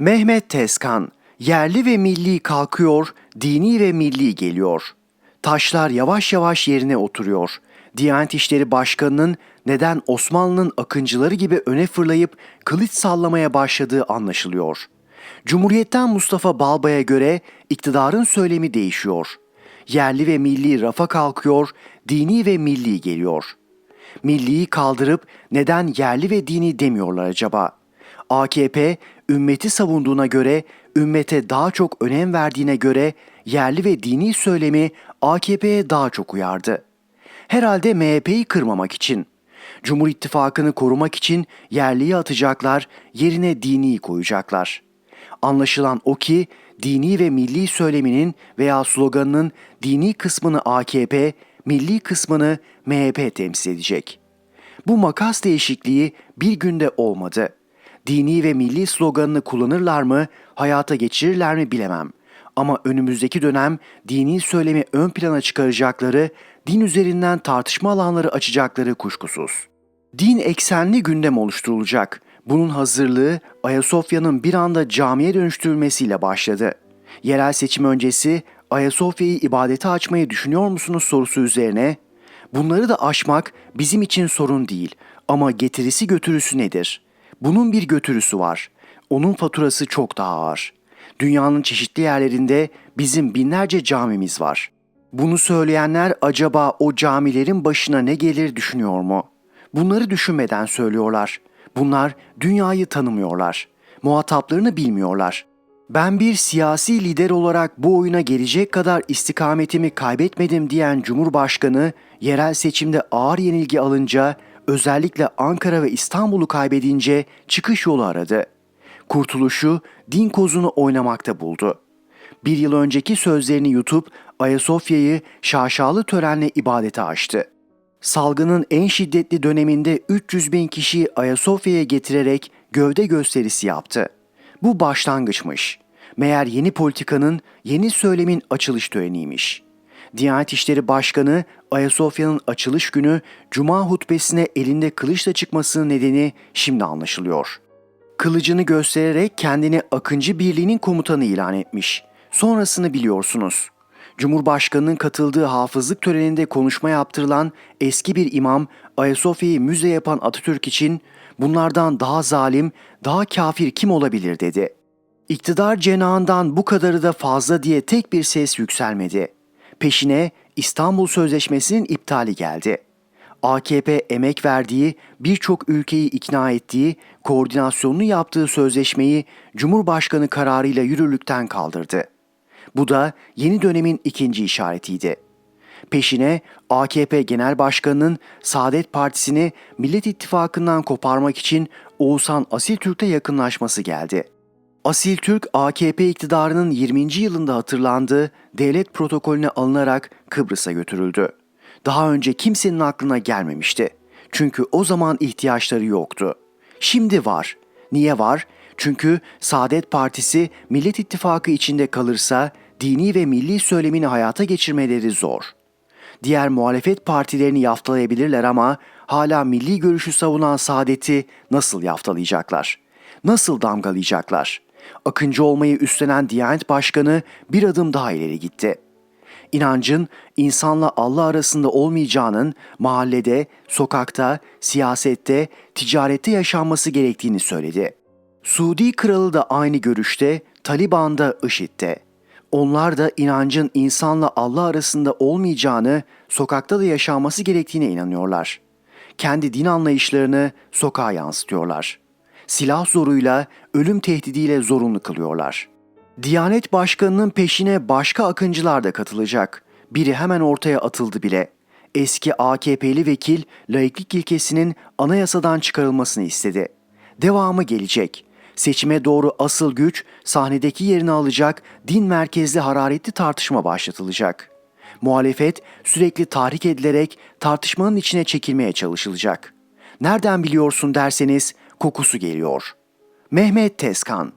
Mehmet Tezkan, yerli ve milli kalkıyor, dini ve milli geliyor. Taşlar yavaş yavaş yerine oturuyor. Diyanet İşleri Başkanı'nın neden Osmanlı'nın akıncıları gibi öne fırlayıp kılıç sallamaya başladığı anlaşılıyor. Cumhuriyetten Mustafa Balbay'a göre iktidarın söylemi değişiyor. Yerli ve milli rafa kalkıyor, dini ve milli geliyor. Milliyi kaldırıp neden yerli ve dini demiyorlar acaba? AKP ümmeti savunduğuna göre, ümmete daha çok önem verdiğine göre yerli ve dini söylemi AKP'ye daha çok uyardı. Herhalde MHP'yi kırmamak için. Cumhur İttifakı'nı korumak için yerliyi atacaklar, yerine dini koyacaklar. Anlaşılan o ki dini ve milli söyleminin veya sloganının dini kısmını AKP, milli kısmını MHP temsil edecek. Bu makas değişikliği bir günde olmadı. Dini ve milli sloganını kullanırlar mı, hayata geçirirler mi bilemem. Ama önümüzdeki dönem dini söylemi ön plana çıkaracakları, din üzerinden tartışma alanları açacakları kuşkusuz. Din eksenli gündem oluşturulacak. Bunun hazırlığı Ayasofya'nın bir anda camiye dönüştürülmesiyle başladı. Yerel seçim öncesi Ayasofya'yı ibadete açmayı düşünüyor musunuz sorusu üzerine bunları da aşmak bizim için sorun değil ama getirisi götürüsü nedir? Bunun bir götürüsü var. Onun faturası çok daha ağır. Dünyanın çeşitli yerlerinde bizim binlerce camimiz var. Bunu söyleyenler acaba o camilerin başına ne gelir düşünüyor mu? Bunları düşünmeden söylüyorlar. Bunlar dünyayı tanımıyorlar. Muhataplarını bilmiyorlar. Ben bir siyasi lider olarak bu oyuna gelecek kadar istikametimi kaybetmedim diyen Cumhurbaşkanı yerel seçimde ağır yenilgi alınca özellikle Ankara ve İstanbul'u kaybedince çıkış yolu aradı. Kurtuluşu din kozunu oynamakta buldu. Bir yıl önceki sözlerini yutup Ayasofya'yı şaşalı törenle ibadete açtı. Salgının en şiddetli döneminde 300 bin kişiyi Ayasofya'ya getirerek gövde gösterisi yaptı. Bu başlangıçmış. Meğer yeni politikanın, yeni söylemin açılış töreniymiş. Diyanet İşleri Başkanı Ayasofya'nın açılış günü Cuma hutbesine elinde kılıçla çıkmasının nedeni şimdi anlaşılıyor. Kılıcını göstererek kendini Akıncı Birliği'nin komutanı ilan etmiş. Sonrasını biliyorsunuz. Cumhurbaşkanının katıldığı hafızlık töreninde konuşma yaptırılan eski bir imam Ayasofya'yı müze yapan Atatürk için bunlardan daha zalim, daha kafir kim olabilir dedi. İktidar cenahından bu kadarı da fazla diye tek bir ses yükselmedi. Peşine İstanbul Sözleşmesi'nin iptali geldi. AKP emek verdiği, birçok ülkeyi ikna ettiği, koordinasyonunu yaptığı sözleşmeyi Cumhurbaşkanı kararıyla yürürlükten kaldırdı. Bu da yeni dönemin ikinci işaretiydi. Peşine AKP Genel Başkanı'nın Saadet Partisi'ni Millet İttifakı'ndan koparmak için Oğuzhan Asil Türk'le yakınlaşması geldi. Asil Türk, AKP iktidarının 20. yılında hatırlandığı devlet protokolüne alınarak Kıbrıs'a götürüldü. Daha önce kimsenin aklına gelmemişti. Çünkü o zaman ihtiyaçları yoktu. Şimdi var. Niye var? Çünkü Saadet Partisi Millet İttifakı içinde kalırsa dini ve milli söylemini hayata geçirmeleri zor. Diğer muhalefet partilerini yaftalayabilirler ama hala milli görüşü savunan Saadet'i nasıl yaftalayacaklar? Nasıl damgalayacaklar? Akıncı olmayı üstlenen Diyanet Başkanı bir adım daha ileri gitti. İnancın insanla Allah arasında olmayacağının mahallede, sokakta, siyasette, ticarette yaşanması gerektiğini söyledi. Suudi kralı da aynı görüşte, Taliban da IŞİD'de. Onlar da inancın insanla Allah arasında olmayacağını, sokakta da yaşanması gerektiğine inanıyorlar. Kendi din anlayışlarını sokağa yansıtıyorlar. Silah zoruyla, ölüm tehdidiyle zorunlu kılıyorlar. Diyanet Başkanı'nın peşine başka akıncılar da katılacak. Biri hemen ortaya atıldı bile. Eski AKP'li vekil laiklik ilkesinin anayasadan çıkarılmasını istedi. Devamı gelecek. Seçime doğru asıl güç sahnedeki yerini alacak din merkezli hararetli tartışma başlatılacak. Muhalefet sürekli tahrik edilerek tartışmanın içine çekilmeye çalışılacak. Nereden biliyorsun derseniz kokusu geliyor. Mehmet Tezkan